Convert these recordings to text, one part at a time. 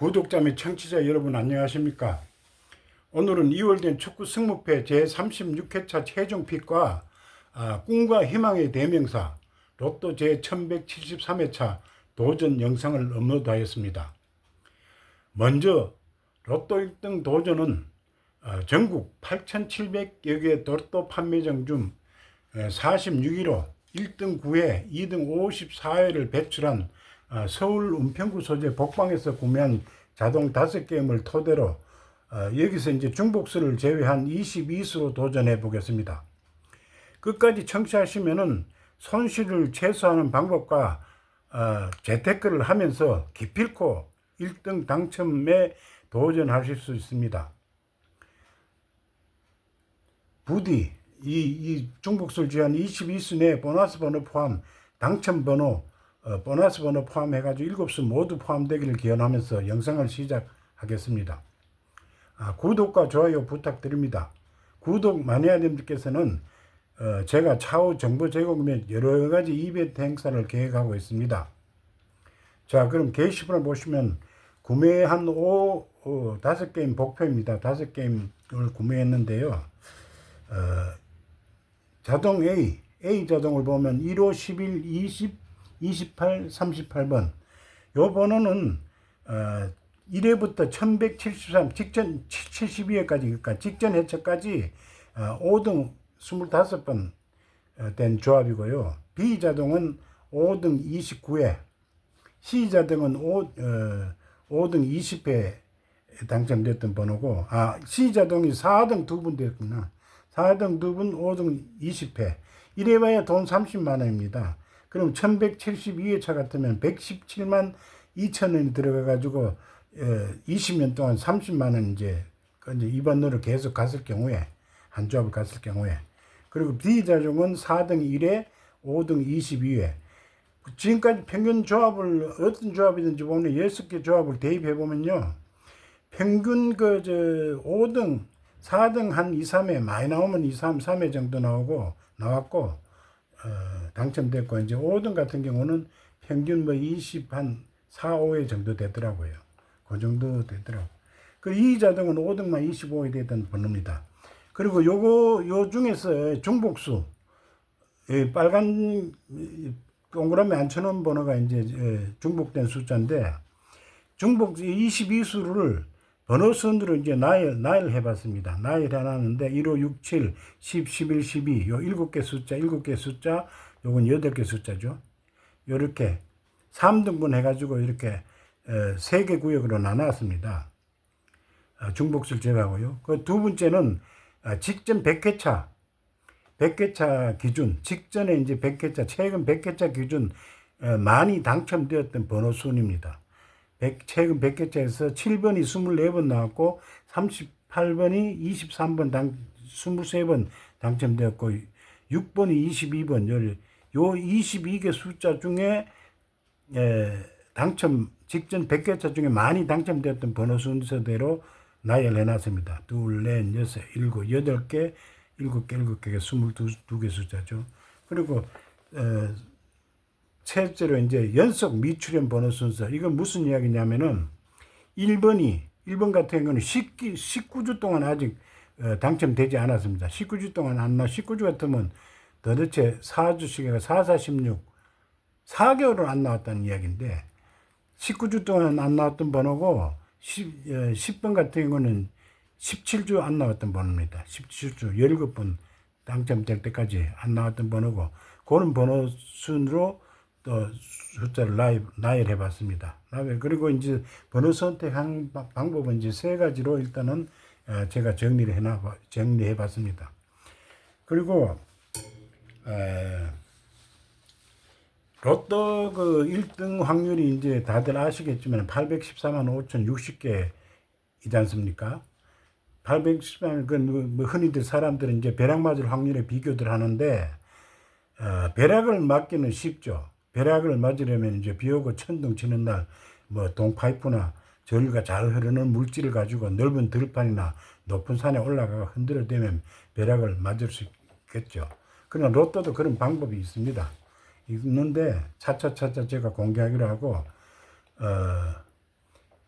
구독자 및 청취자 여러분 안녕하십니까? 오늘은 2월 된 축구 승무패 제36회차 최종 픽과 아, 꿈과 희망의 대명사 로또 제1173회차 도전 영상을 업로드하였습니다. 먼저 로또 1등 도전은 어, 전국 8,700여 개 로또 판매점 중 46위로 1등 9회, 2등 54회를 배출한 어, 서울 은평구 소재 복방에서 구매한 자동 5게임을 토대로 어, 여기서 이제 중복수를 제외한 22수로 도전해 보겠습니다. 끝까지 청취하시면은 손실을 최소화하는 방법과 어, 재테크를 하면서 기필코 1등 당첨에 도전하실 수 있습니다. 부디 이, 이 중복술 제한 22수 내 보너스 번호 포함 당첨 번호 어, 보너스 번호 포함해가지고 7수 모두 포함되기를 기원하면서 영상을 시작하겠습니다. 아, 구독과 좋아요 부탁드립니다. 구독 마니아님들께서는 어, 제가 차후 정보 제공 및 여러 가지 이벤트 행사를 계획하고 있습니다. 자, 그럼 게시판을 보시면 구매한 오, 어, 다섯 게임 복표입니다. 다섯 게임을 구매했는데요. 어, 자동 A, A 자동을 보면 1호 11, 20, 28, 38번. 요 번호는 어, 1회부터 1173 직전 72회까지 그러니까 직전 해체까지 어, 5등 25번 어, 된 조합이고요. B 자동은 5등 29회, C 자동은 5, 어, 5등 20회 당첨됐던 번호고, 아, C 자동이 4등 두 분 됐구나. 4등 두 분, 5등 20회. 이래봐야 돈 30만 원입니다. 그럼 1172회차 같으면 117만 2천 원이 들어가가지고, 어, 20년 동안 30만 원 이제, 그 이제 이번으로 계속 갔을 경우에, 한 조합을 갔을 경우에. 그리고 B 자종은 4등 1회, 5등 22회. 지금까지 평균 조합을 어떤 조합이든지 보면 6개 조합을 대입해 보면요. 평균 그 저 5등, 4등 한 2, 3회 많이 나오면 2, 3, 3회 정도 나오고 나왔고 어, 당첨됐고 이제 5등 같은 경우는 평균 뭐 20, 한 4, 5회 정도 되더라고요. 그 정도 되더라고. 그 이 자동은 5등만 25회 됐던 번호입니다. 그리고 요거 요 중에서 중복수 이 빨간 동그라미 안 쳐놓은 번호가 이제 예, 중복된 숫자인데 중복 22수를 번호 순으로 이제 나열, 나열 해봤습니다. 나열 해놨는데 1, 5, 6, 7, 10, 11, 12, 요 7개 숫자, 7개 숫자, 요건 8개 숫자죠. 요렇게 3등분 해가지고 이렇게 3개 구역으로 나눴습니다. 어, 중복수를 제외하고요. 그 두 번째는 어, 직전 100회차 100회차 기준, 직전에 이제 100회차, 최근 100회차 기준 어, 많이 당첨되었던 번호 순입니다. 100, 최근 100회차에서 7번이 24번 나왔고, 38번이 23번 당, 23번 당첨되었고, 6번이 22번, 요, 요 22개 숫자 중에, 에, 당첨, 직전 100회차 중에 많이 당첨되었던 번호 순서대로 나열해 놨습니다. 둘, 넷, 여섯, 일곱, 여덟 개, 일곱 개, 일곱 개가 스물두 개 숫자죠. 그리고 어, 셋째로 이제 연속 미출연 번호 순서. 이건 무슨 이야기냐면은 1번이 1번 같은 경우는 10, 19주 동안 아직 어, 당첨되지 않았습니다. 19주 동안 안 나. 19주 같으면 도대체 4주씩가 4, 4, 16 4개월은 안 나왔다는 이야기인데 19주 동안 안 나왔던 번호고 10, 10 번 같은 경우는 17주 안 나왔던 번호입니다. 17주 17번 당첨될 때까지 안 나왔던 번호고 그런 번호 순으로 또 숫자를 나열, 나열해 봤습니다. 그리고 이제 번호 선택한 방법은 이제 세 가지로 일단은 어, 제가 정리를 해놔 정리해 봤습니다. 그리고 에, 로또 그 1등 확률이 이제 다들 아시겠지만 814만 5천 60개이지 않습니까? 814만 그뭐 흔히들 사람들은 이제 벼락 맞을 확률에 비교들 하는데 어, 벼락을 맞기는 쉽죠. 벼락을 맞으려면 이제 비 오고 천둥 치는 날 뭐 동파이프나 전류가 잘 흐르는 물질을 가지고 넓은 들판이나 높은 산에 올라가 흔들어대면 벼락을 맞을 수 있겠죠. 그러나 로또도 그런 방법이 있습니다. 있는데 차차차차 제가 공개하기로 하고 어,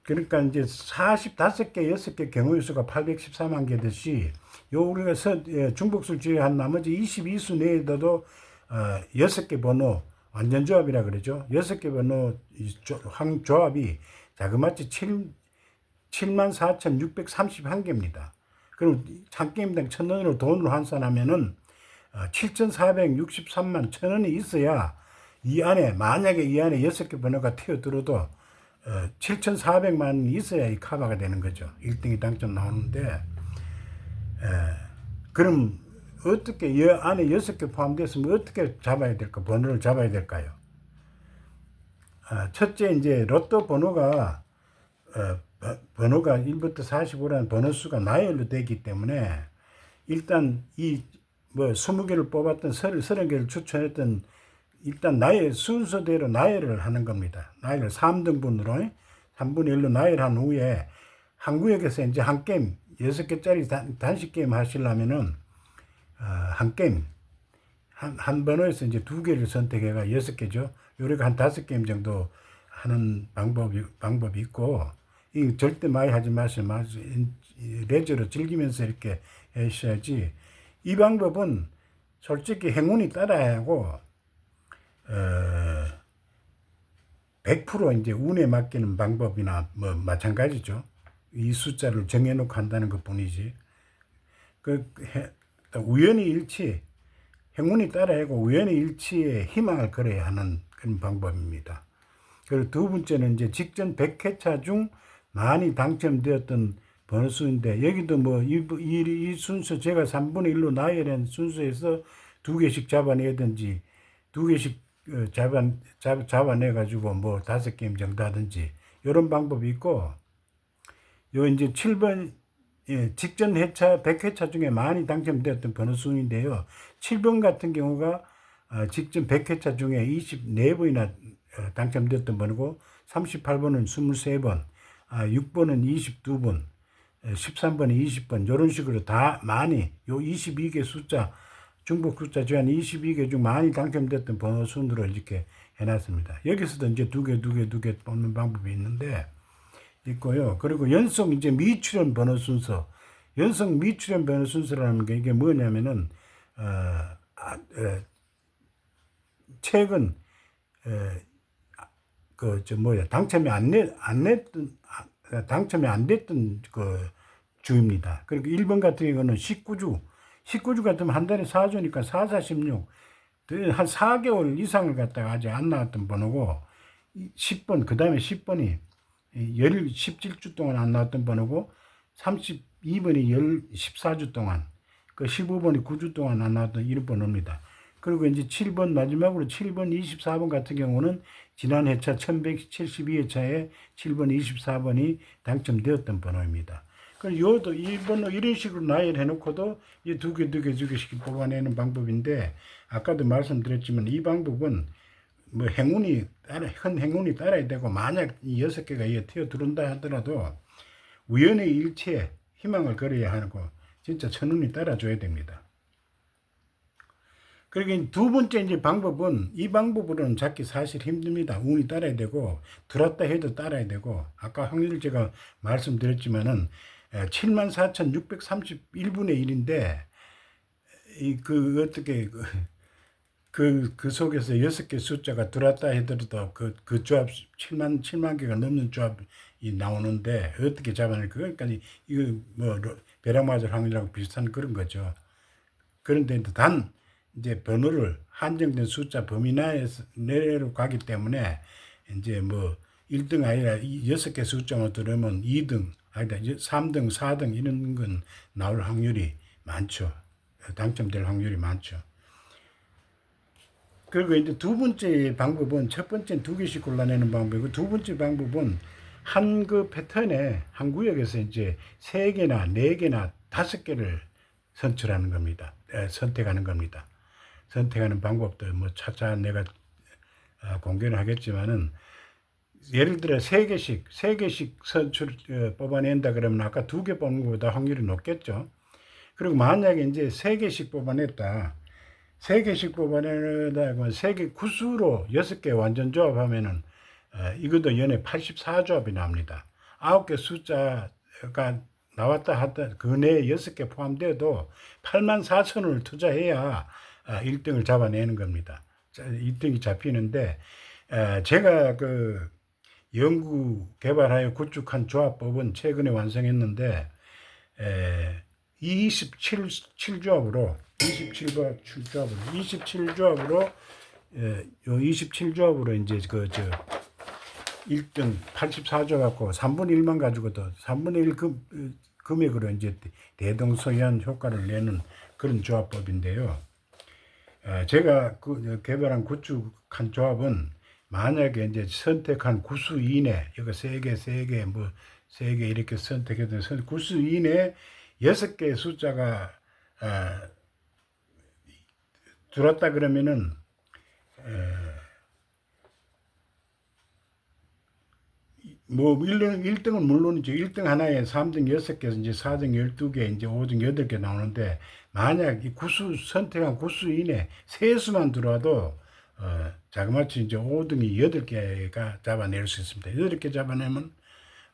그러니까 이제 45개, 6개 경우의 수가 814만 개듯이 요 우리가 서, 예, 중복술 제외한 나머지 22수 내에도 어, 6개 번호 완전 조합이라 그러죠. 6개 번호 이 조, 항 조합이 자그마치 7, 74,631개입니다. 그럼 한 게임당 천 원으로 돈으로 환산하면은 어, 7,463만 천 원이 있어야 이 안에 만약에 이 안에 여섯 개 번호가 튀어들어도 어, 7,400만 원이 있어야 이 카바가 되는 거죠. 1등이 당첨 나오는데 에, 그럼 어떻게 이 안에 여섯 개 포함됐으면 어떻게 잡아야 될까? 번호를 잡아야 될까요? 아, 첫째 이제 로또 번호가 어, 버- 번호가 1부터 45라는 번호 수가 나열로 되기 때문에 일단 이 뭐 20개를 뽑았던 30개를 추천했던 일단 나열 순서대로 나열을 하는 겁니다. 나열 3등분으로 3분의 1로 나열한 후에 한 구역에서 이제 한 게임 6개짜리 단, 단식 게임 하시려면은 어, 한 게임 한, 한 번호에서 이제 두 개를 선택해가 여섯 개죠. 요래가 한 다섯 게임 정도 하는 방법이 방법이 있고 이 절대 많이 하지 이 레저로 즐기면서 이렇게 하셔야지. 이 방법은 솔직히 행운이 따라야 하고 어, 100% 이제 운에 맡기는 방법이나 뭐 마찬가지죠. 이 숫자를 정해놓고 한다는 것 뿐이지. 그 우연히 일치, 행운이 따라하고 우연히 일치에 희망을 걸어야 하는 그런 방법입니다. 그리고 두 번째는 이제 직전 100회차 중 많이 당첨되었던 번수인데 여기도 뭐이이 순서 제가 3분의 1로 나열한 순서에서 두 개씩 잡아내든지 두 개씩 어, 잡아 잡, 잡아내 가지고 뭐 다섯 게임 정도 하든지 이런 방법이 있고 요 이제 7번 예, 직전 회차 100회차 중에 많이 당첨되었던 번호 순인데요. 7번 같은 경우가 어, 직전 100회차 중에 24번이나 어, 당첨되었던 번호고 38번은 23번, 아, 6번은 22번, 13번은 20번 이런 식으로 다 많이 요 22개 숫자 중복 숫자 제한 22개 중 많이 당첨됐던 번호 순으로 이렇게 해놨습니다. 여기서도 이제 두 개, 두 개, 두 개 뽑는 방법이 있는데 있고요. 그리고 연속 이제 미출연 번호 순서, 연속 미출연 번호 순서라는 게 이게 뭐냐면은 어, 아, 에, 최근 그저 뭐야 당첨이 안내안 냈던 아, 당첨이 안 됐던 그 주입니다. 그리고 1번 같은 경우는 19주, 19주 같으면 한 달에 4주니까 4, 4, 16. 한 4개월 이상을 갖다가 아직 안 나왔던 번호고 10번 그 다음에 10번이 열 17주 동안 안 나왔던 번호고 32번이 열 14주 동안 그 15번이 9주 동안 안 나왔던 이런 번호입니다. 그리고 이제 7번 마지막으로 7번 24번 같은 경우는 지난 회차 1172회차에 7번 24번이 당첨되었던 번호입니다. 그럼 요도 이 번호 이런 식으로 나열해 놓고도 이 두 개, 두 개, 두 개씩 뽑아내는 방법인데 아까도 말씀드렸지만 이 방법은 뭐 행운이 따라 큰 행운이 따라야 되고 만약 이 여섯 개가 이에 튀어 들어온다 하더라도 우연의 일치에 희망을 걸어야 하고 진짜 천운이 따라줘야 됩니다. 그리고 두 번째 이제 방법은 이 방법으로는 잡기 사실 힘듭니다. 운이 따라야 되고 들었다 해도 따라야 되고 아까 확률 제가 말씀드렸지만은 74,631분의 1인데 이 그 어떻게 그, 그, 그 속에서 여섯 개 숫자가 들어왔다 하더라도 그, 그 조합 7만, 7만 개가 넘는 조합이 나오는데 어떻게 잡아낼 그러니까 이거 뭐 벼락 맞을 확률하고 비슷한 그런 거죠. 그런데 단 이제 번호를 한정된 숫자 범위 내에서 내로 가기 때문에 이제 뭐 1등 아니라 이 여섯 개 숫자만 들으면 2등 아니다 3등 4등 이런 건 나올 확률이 많죠. 당첨될 확률이 많죠. 그리고 이제 두 번째 방법은 첫 번째는 두 개씩 골라내는 방법이고 두 번째 방법은 한 그 패턴에 한 구역에서 이제 세 개나 네 개나 다섯 개를 선출하는 겁니다. 에, 선택하는 겁니다. 선택하는 방법도 뭐 차차 내가 아, 공개를 하겠지만은 예를 들어 세 개씩 세 개씩 선출 어, 뽑아낸다 그러면 아까 두 개 뽑는 것보다 확률이 높겠죠. 그리고 만약에 이제 세 개씩 뽑아냈다. 세 개씩 뽑아내다 보면 세개 구수로 여섯 개 완전 조합하면은 어, 이것도 연에 84조합이 납니다. 아홉 개 숫자가 나왔다 하다 그 내에 여섯 개 포함돼도 8만 4천 원을 투자해야 아, 1등을 잡아내는 겁니다. 1등이 잡히는데 에, 제가 그 연구 개발하여 구축한 조합법은 최근에 완성했는데 에, 27 7조합으로 27조합 7조합으로 27조합으로 예, 요 27조합으로 이제 그 저 1등 84조 갖고 3분의 1만 가지고도 3분의 1 금, 금액으로 이제 대동소이한 효과를 내는 그런 조합법인데요. 어, 제가 그 개발한 구축한 조합은 만약에 이제 선택한 구수 이내, 이거 세 개, 세 개, 뭐, 세 개 이렇게 선택해도 선- 구수 이내 여섯 개의 숫자가, 아, 들었다 그러면은, 뭐 1등, 1등은 물론이죠. 1등 하나에 3등 6개, 이제 4등 12개, 이제 5등 8개 나오는데 만약 이 구수 선택한 구수 이내 세 수만 들어와도 어, 자그마치 이제 5등이 8개가 잡아낼 수 있습니다. 8개 잡아내면 어,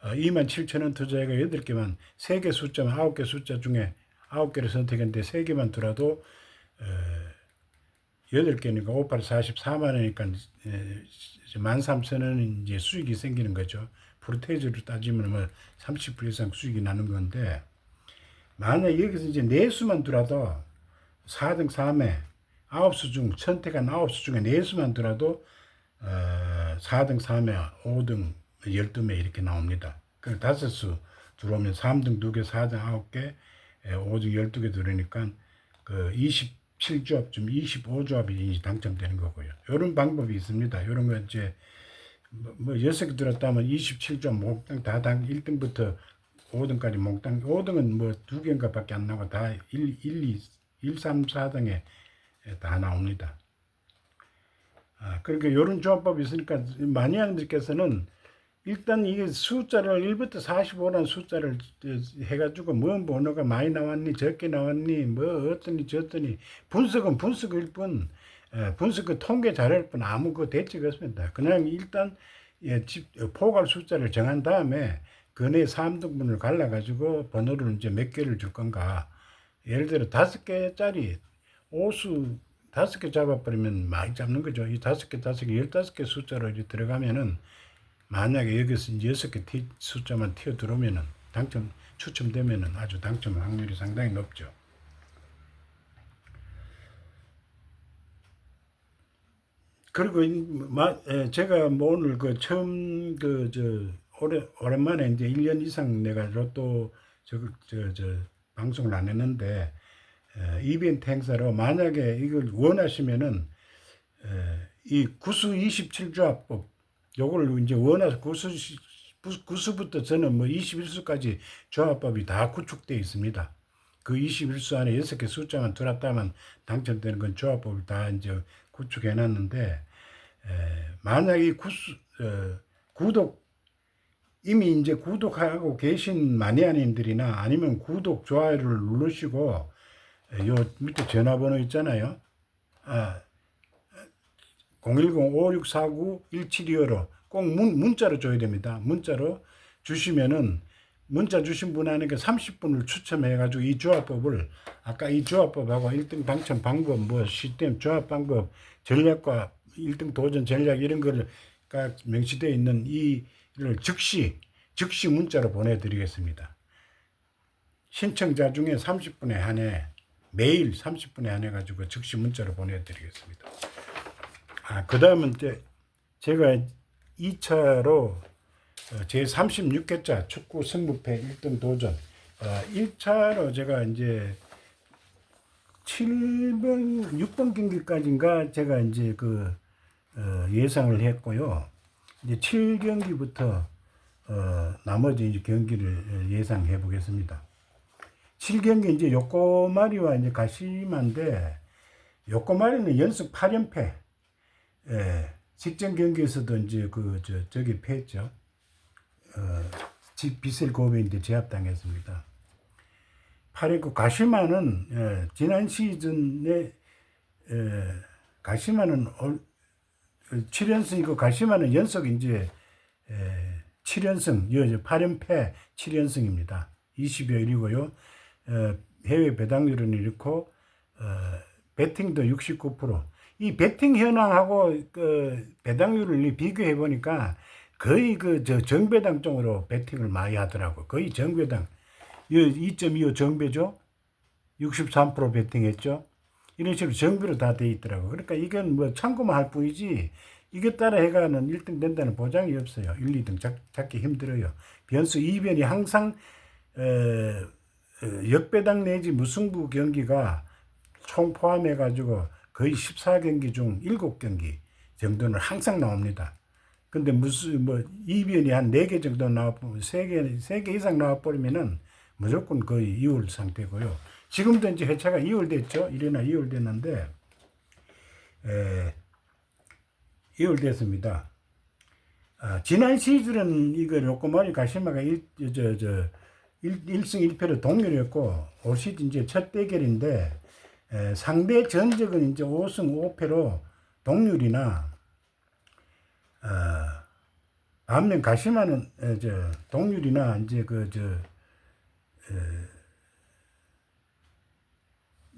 2만 7천 원 투자해가 8개만 3개 숫자만 9개 숫자 중에 9개를 선택했는데 3개만 들어도 어, 8개니까 5, 8, 44만 원이니까 13,000원 이제 수익이 생기는 거죠. 프로테이즈로 따지면 뭐 30% 이상 수익이 나는 건데 만약 여기서 이제 네수만 들어도 4등 3회 9수 중 선택한 9수 중에 네수만 들어도 어, 4등 3회 5등 12매 이렇게 나옵니다. 그 다섯 수 들어오면 3등 2개 4등 9개 5등 12개 들으니까 그 27조합쯤 25조합이 당첨되는 거고요. 이런 방법이 있습니다. 이런 거 이제 뭐, 뭐 여섯 개 들었다면 27조 몽땅 다당 1등부터 5등까지 몽땅 5등은 뭐두 개인가 밖에 안 나고 다 1, 1, 2, 1, 3, 4등에 다 나옵니다. 아, 그러니까 이런 조합법이 있으니까 마니아님들께서는 일단 이게 숫자를 1부터 45라는 숫자를 해가지고 뭐 번호가 많이 나왔니 적게 나왔니 뭐 어떠니 저떠니 분석은 분석일 뿐 예, 분석 통계 자료일 뿐 아무 그 대책 없습니다. 그냥 일단 예, 집, 포괄 숫자를 정한 다음에 그내 3등분을 갈라가지고 번호를 이제 몇 개를 줄 건가 예를 들어 다섯 개짜리 오수 다섯 개 잡아버리면 많이 잡는 거죠. 이 다섯 개, 다섯 개, 열다섯 개 숫자로 이제 들어가면은 만약에 여기서 이제 여섯 개 티- 숫자만 튀어 들어오면은 당첨 추첨되면은 아주 당첨 확률이 상당히 높죠. 그리고 제가 뭐 오늘 그 처음 그 저 오래 오랜만에 이제 1년 이상 내가 로또 저저 저 방송을 안 했는데 에, 이벤트 행사로 만약에 이걸 원하시면은 에, 이 구수 27조합법 요걸 이제 원하서 구수 구수부터 저는 뭐 21수까지 조합법이 다 구축되어 있습니다. 그 21수 안에 6개 숫자만 들었다면 당첨되는 건 조합법을 다 이제 구축해 놨는데 에, 만약 이 구수 어, 구독 이미 이제 구독하고 계신 마니아님들이나 아니면 구독 좋아요를 누르시고 에, 요 밑에 전화번호 있잖아요. 아, 010-5649-1725로 꼭 문, 문자로 줘야 됩니다. 문자로 주시면은 문자 주신 분 안에 30분을 추첨해가지고 이 조합법을 아까 이 조합법하고 1등 당첨 방법, 뭐 시스템 조합 방법, 전략과 1등 도전 전략 이런 거가 명시되어 있는 이를 즉시 즉시 문자로 보내드리겠습니다. 신청자 중에 30분에 한해 매일 30분에 한해 가지고 즉시 문자로 보내드리겠습니다. 아, 그 다음은 제가 2차로 제 36회차 축구 승부패 1등 도전 어, 1차로 제가 이제 7번, 6번 경기까지인가 제가 이제 그 어, 예상을 했고요. 이제 7경기부터 어, 나머지 이제 경기를 예상해 보겠습니다. 7경기 이제 요코마리와 이제 가시마인데 요코마리는 연속 8연패. 예, 직전 경기에서도 이제 그, 저, 저기 패했죠. 어, 집 빚을 이제 제압당했습니다. 8회고 가시마는, 예, 지난 시즌에, 예, 가시마는, 올, 7연승이고 가시마는 연속 이제, 예, 7연승, 8연패 7연승입니다. 20여일이고요. 어, 해외 배당률은 이렇고 어, 배팅도 69%. 이 배팅 현황하고 그 배당률을 비교해 보니까 거의 그 저 정배당 쪽으로 배팅을 많이 하더라고. 거의 정배당. 2.25 정배죠. 63% 배팅했죠. 이런 식으로 정비로 다 돼 있더라고. 그러니까 이건 뭐 참고만 할 뿐이지 이게 따라 해가는 1등 된다는 보장이 없어요. 1, 2등 잡, 잡기 힘들어요. 변수 2변이 항상 어, 어, 역배당 내지 무승부 경기가 총 포함해 가지고 거의 14경기 중 7경기 정도는 항상 나옵니다. 근데 무슨 뭐 이변이 한 4개 정도 나와보면 3개, 3개 이상 나와버리면은 무조건 거의 이월 상태고요. 지금도 이제 회차가 2월 됐죠. 이래나 2월 됐는데, 에, 2월 됐습니다. 아, 지난 시즌은 이거 로코마리 가시마가 1, 저, 저, 1, 1승 1패로 동률이었고, 올 시즌 이제 첫 대결인데, 에, 상대 전적은 이제 5승 5패로 동률이나, 어, 반면 가시마는, 에, 저, 동률이나 이제 그, 저,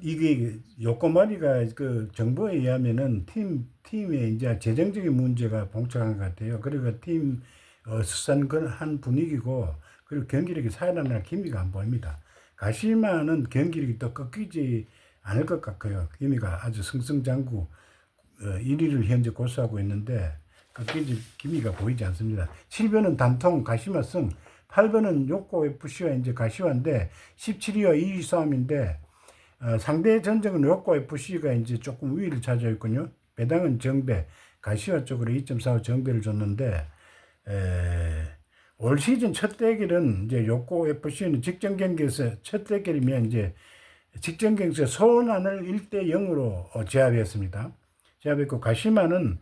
이게 요코마리가 그 정부에 의하면은 팀 팀에 이제 재정적인 문제가 봉착한 것 같아요. 그리고 팀 어, 수산한 분위기고 그리고 경기력이 살아나는 기미가 안 보입니다. 가시마는 경기력이 또 꺾이지 않을 것 같고요. 기미가 아주 승승장구 어, 1위를 현재 고수하고 있는데 꺾이지 기미가 보이지 않습니다. 7번은 단통 가시마 승, 8번은 요코 FC와 이제 가시화인데 17위와 2위 싸움인데 어, 상대 전적은 요코 FC가 이제 조금 우위를 차지하고 있군요. 배당은 정배, 가시화 쪽으로 2.45 정배를 줬는데 에, 올 시즌 첫 대결은 이제 요코 FC는 직전 경기에서 첫 대결이면 이제 직전 경기에서 소원안을 1대 0으로 어, 제압했습니다. 제압했고 가시마는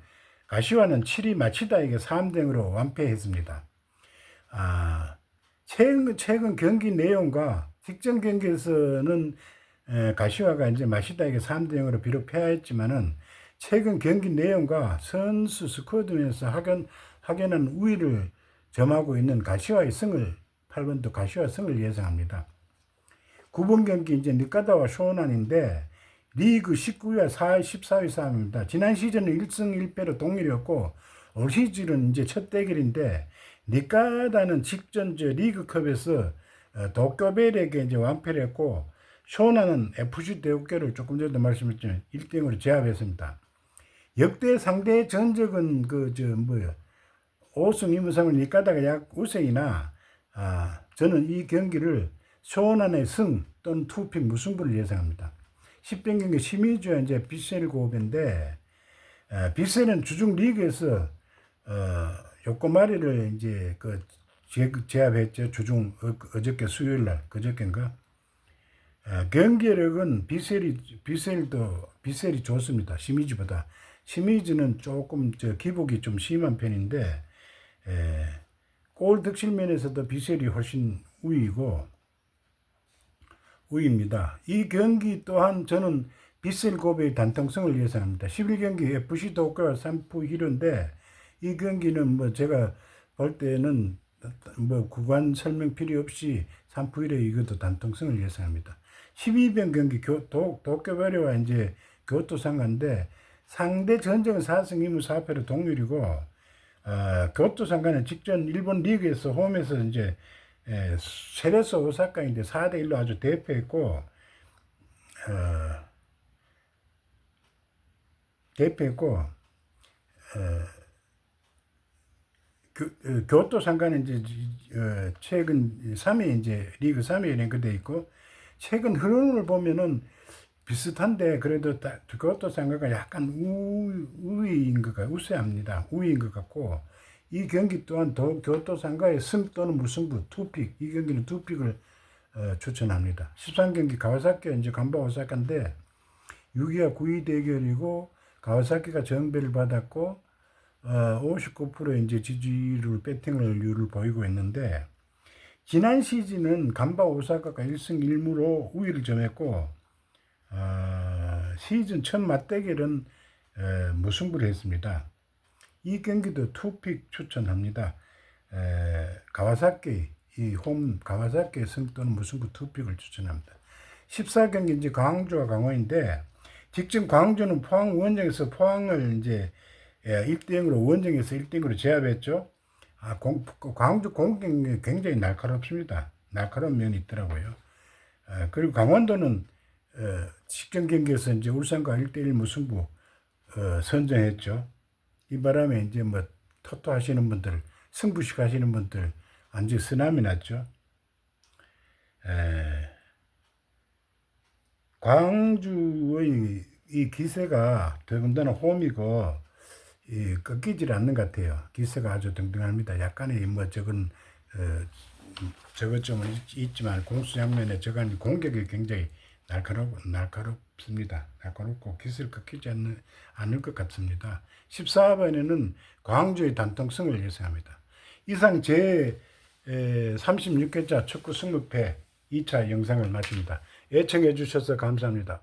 가시화는 7위 마치다에게 3대 0으로 완패했습니다. 아, 최근, 최근 경기 내용과 직전 경기에서는 에, 가시화가 이제 마시다에게 3대 0으로 비록 패하였지만은 최근 경기 내용과 선수 스쿼드면서 확연, 확연한 우위를 점하고 있는 가시화의 승을 8번도 가시화 승을 예상합니다. 9번 경기 이제 니카다와 쇼난인데 리그 19위와 4위, 14위 싸움입니다. 지난 시즌은 1승 1패로 동률이었고 올 시즌은 이제 첫 대결인데 니카다는 직전 저 리그컵에서 어, 도쿄벨에게 이제 완패를 했고 쇼나는 FC 대국교를 조금 전에도 말씀했지만 1등으로 제압했습니다. 역대 상대 전적은 그 저 뭐야 5승 2무상을 니까다가 약 우승이나 아 저는 이 경기를 쇼난의 승 또는 투픽 무승부를 예상합니다. 10번 경기 시미주와 이제 비셀 고업인데 아, 비셀은 주중 리그에서 어, 요코마리를 이제 그 제, 제압했죠. 주중 어, 어저께 수요일 날 그저께인가 어, 경기력은 비셀이 비셀도 비셀이 좋습니다. 시미즈보다 시미즈는 조금 저 기복이 좀 심한 편인데 에, 골 득실 면에서도 비셀이 훨씬 우위고 우위입니다. 이 경기 또한 저는 비셀 고베의 단통성을 예상합니다. 11경기 FC 도쿄와 산프 히로인데 이 경기는 뭐 제가 볼 때는 뭐 구간 설명 필요 없이 산프 히로 이것도 단통성을 예상합니다. 12병 경기 교, 도, 도쿄베리와 이제 교토 상가인데 상대 전적은 4승 2무 4패로 동률이고 어, 교토 상가는 직전 일본 리그에서 홈에서 이제 에, 세레스 오사카인데 4대 1로 아주 대패했고 어, 대패했고 어, 그, 어, 교토 상가는 이제 어, 최근 3위 이제 리그 3위에 랭크돼 있고 최근 흐름을 보면은 비슷한데 그래도 다, 그것도 생각가 약간 우, 우위인 것 같고 우세합니다. 우위인 것 같고 이 경기 또한 도, 교토 상가의 승 또는 무승부 투픽 이 경기는 투픽을 어, 추천합니다. 13경기 가와사키 이제 간바 오사카인데 6위와 9위 대결이고 가와사키가 정배를 받았고 어, 59% 이제 지지율 배팅을 률을 보이고 있는데 지난 시즌은 간바 오사카가 1승 1무로 우위를 점했고 어, 시즌 첫 맞대결은 에, 무승부를 했습니다. 이 경기도 투픽 추천합니다. 에, 가와사키 이 홈 가와사키 승또는 무승부 투픽을 추천합니다. 14경기 이제 광주와 강원인데 직전 광주는 포항 원정에서 포항을 이제 예, 1대 0으로 원정에서 1대 0으로 제압했죠. 아, 공, 광주 공격이 굉장히 날카롭습니다. 날카로운 면이 있더라고요. 어, 그리고 강원도는 어, 직전 경기에서 이제 울산과 1대1 무승부 어, 선정했죠. 이 바람에 이제 뭐 토토 하시는 분들, 승부식 하시는 분들 완전 쓰나미 났죠. 에, 광주의 이 기세가 더군다나 홈이고 이 꺾이질 않는 것 같아요. 기세가 아주 등등합니다. 약간의 뭐 적은 어, 저것 좀 있- 있지만 공수 장면에 저간 공격이 굉장히 날카롭 날카롭습니다. 날카롭고 기세를 꺾이지 않는 않을 것 같습니다. 14번에는 광주의 단통성을 예상합니다. 이상 제 36회차 축구 승무패 2차 영상을 마칩니다. 애청해 주셔서 감사합니다.